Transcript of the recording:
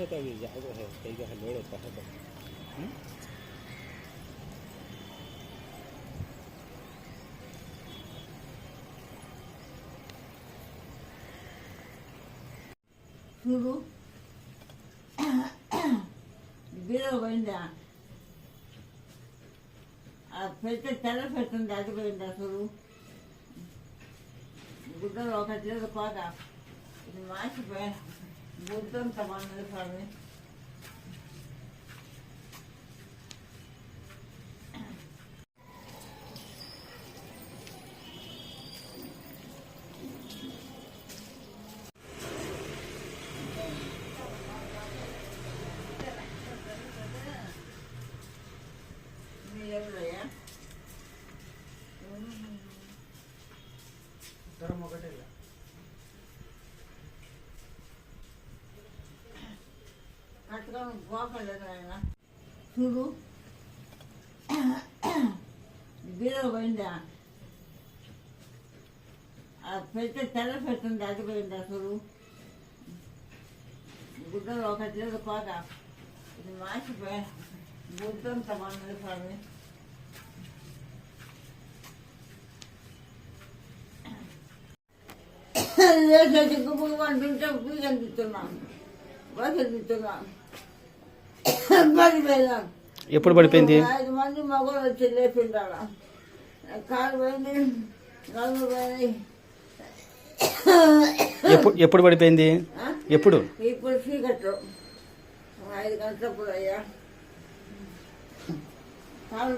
해야 되는 이제 알고 해요. 이거 한 노래 또 해봐. 응? 누구? పోయిందా? ఆ పెద్ద తెల్ల పెట్టింది అది పోయింది అసలు? గుడ్డలు ఒకటి లేదు కోట ఇది మాసిపోయిన గుడ్డంత మన స్వామి. జ్వరం ఒకటే ఆయన. చూడు. బీరో పోయిందా? ఆ పెట్టె తెల్ల పెట్టింది అది పోయిందా చూడు. గుడ్డలు ఒకటి లేదు కోట ఇది మాసిపోయిన గుడ్డంత మన స్వామి అంటుంటే అందిస్తున్నాను బస్ అందిస్తున్నాను ఎప్పుడు పడిపోయింది? ఐదు మంది మగవాళ్ళు వచ్చి లేపిండాల కాలు పోయింది నలుగురు పోయింది. ఎప్పుడు ఎప్పుడు పడిపోయింది? ఎప్పుడు? ఇప్పుడు చీకట్లు. ఐదు గంటలప్పుడు అయ్యా. కాలు